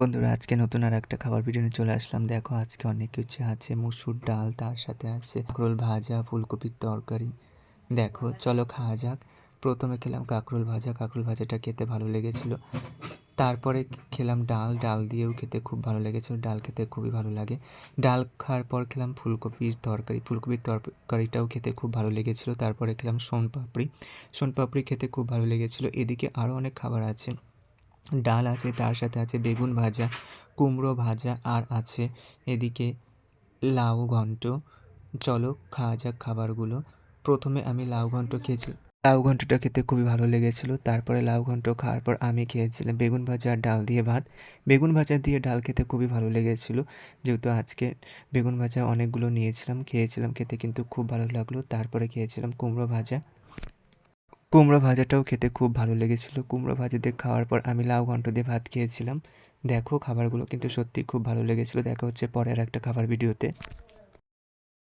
বন্ধুরা, আজকে নতুন আর একটা খাবার ভিডিও নিয়ে চলে আসলাম। দেখো, আজকে অনেক কিছু আছে। মুসুর ডাল তার সাথে আছে। কাঁকরোল ভাজা, ফুলকপির তরকারি। দেখো, চলো খাওয়া যাক। প্রথমে খেলাম কাঁকরোল ভাজা। কাঁকরোল ভাজাটা খেতে ভালো লেগেছিল। তারপরে খেলাম ডাল। ডাল দিয়েও খেতে খুব ভালো লেগেছিল। ডাল খেতে খুবই ভালো লাগে। ডাল খাওয়ার পর খেলাম ফুলকপির তরকারি। ফুলকপির তরকারিটাও খেতে খুব ভালো লেগেছিল। তারপরে খেলাম সোনপাপড়ি সোনপাপড়ি খেতে খুব ভালো লেগেছিল। এদিকে আরও অনেক খাবার আছে। ডাল আছে, তার সাথে আছে বেগুন ভাজা, কুমড়ো ভাজা আর আছে এদিকে লাউ ঘন্ট। চলো খাওয়া যাক খাবারগুলো। প্রথমে আমি লাউ ঘন্ট খেয়েছি। লাউ ঘন্টটা খেতে খুবই ভালো লেগেছিল। তারপরে লাউ ঘন্ট খাওয়ার পর আমি খেয়েছিলাম বেগুন ভাজা আর ডাল দিয়ে ভাত। বেগুন ভাজা দিয়ে ডাল খেতে খুবই ভালো লেগেছিল। যেহেতু আজকে বেগুন ভাজা অনেকগুলো নিয়েছিলাম, খেয়েছিলাম, খেতে কিন্তু খুব ভালো লাগল। তারপরে খেয়েছিলাম কুমড়ো ভাজা। কুমড়ো ভাজাটাও খেতে খুব ভালো লেগেছিল। কুমড়ো ভাজা দিয়ে খাওয়ার পর আমি লাউ ঘন্ট দিয়ে ভাত খেয়েছিলাম। দেখো, খাবারগুলো কিন্তু সত্যি খুব ভালো লেগেছিলো। দেখা হচ্ছে পরের একটা খাবার ভিডিওতে।